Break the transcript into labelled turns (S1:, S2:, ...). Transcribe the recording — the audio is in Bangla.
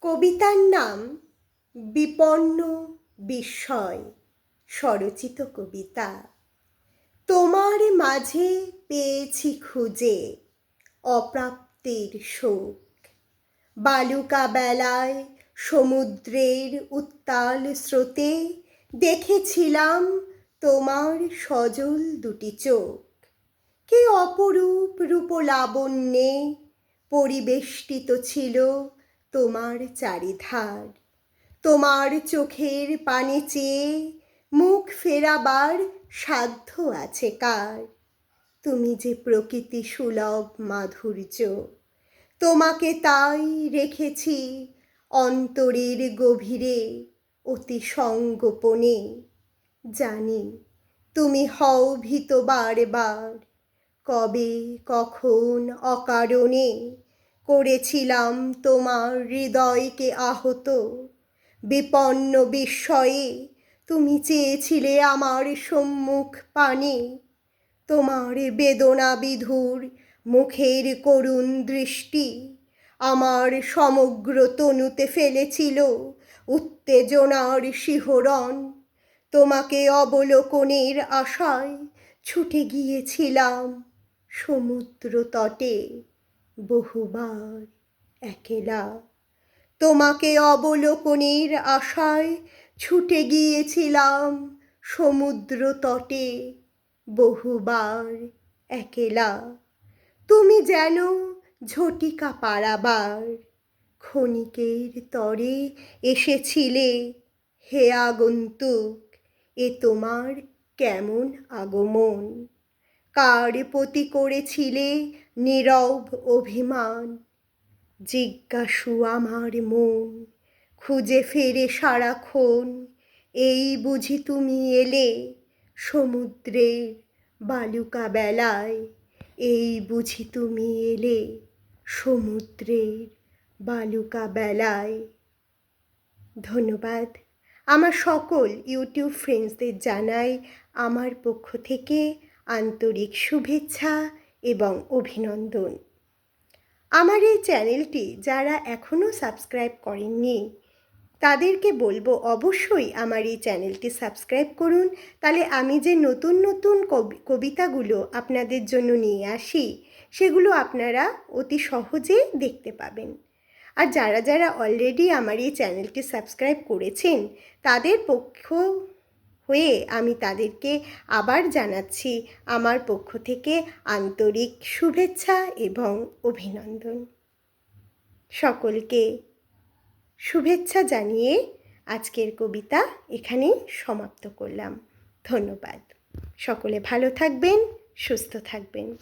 S1: কবিতার নাম বিপন্ন বিস্ময়, স্বরচিত কবিতা। তোমার মাঝে পেয়েছি খুঁজে অপ্রাপ্তির শোক। বালুকা বেলায় সমুদ্রের উত্তাল স্রোতে দেখেছিলাম তোমার সজল দুটি চোখ। কে অপরূপ রূপ রূপলাবণ্যে পরিবেষ্টিত ছিল তোমার চারিধার। তোমার চোখের পানে চেয়ে মুখ ফেরাবার সাধ্য আছে কার? তুমি যে প্রকৃতি সুলভ মাধুর্য, তোমাকে তাই রেখেছি অন্তরের গভীরে অতি সঙ্গোপনে জানি তুমি হও ভীত বারবার, কবে, কখন, অকারণে করেছিলাম তোমার হৃদয়কে আহত। বিপন্ন বিস্ময়ে তুমি চেয়েছিলে আমার সম্মুখ পানে। তোমার বেদনা বিধুর মুখের করুণ দৃষ্টি আমার সমগ্র তনুতে ফেলেছিল উত্তেজনার শিহরণ। তোমাকে অবলোকনের আশায় ছুটে গিয়েছিলাম সমুদ্র তটে। বহুবার একেলা। তোমাকে অবলোকনের আশায় ছুটে গিয়েছিলাম সমুদ্র তটে বহুবার একেলা। তুমি যেন ঝটিকা পাড়াবার ক্ষণিকের তরে এসেছিলে। হে আগন্তুক, এ তোমার কেমন আগমন? কার প্রতি করেছিলে নীরব অভিমান। জিজ্ঞাসু আমার মন, খুঁজে ফেরে সারাক্ষণ। এই বুঝি তুমি এলে সমুদ্রের বালুকা বেলায়। এই বুঝি তুমি এলে সমুদ্রের বালুকা বেলায়। ধন্যবাদ। আমার সকল ইউটিউব ফ্রেন্ডসদের জানাই আমার পক্ষ থেকে আন্তরিক শুভেচ্ছা এবং অভিনন্দন। আমার এই চ্যানেলটি যারা এখনও সাবস্ক্রাইব করেননি, তাদেরকে বলব অবশ্যই আমার এই চ্যানেলটি সাবস্ক্রাইব করুন। তাহলে আমি যে নতুন নতুন কবিতাগুলো আপনাদের জন্য নিয়ে আসি, সেগুলো আপনারা অতি সহজে দেখতে পাবেন। আর যারা যারা অলরেডি আমার এই চ্যানেলটি সাবস্ক্রাইব করেছেন, তাদের পক্ষ হয়ে আমি তাদেরকে আবার জানাচ্ছি আমার পক্ষ থেকে আন্তরিক শুভেচ্ছা এবং অভিনন্দন। সকলকে শুভেচ্ছা জানিয়ে আজকের কবিতা এখানেই সমাপ্ত করলাম। ধন্যবাদ। সকলে ভালো থাকবেন, সুস্থ থাকবেন।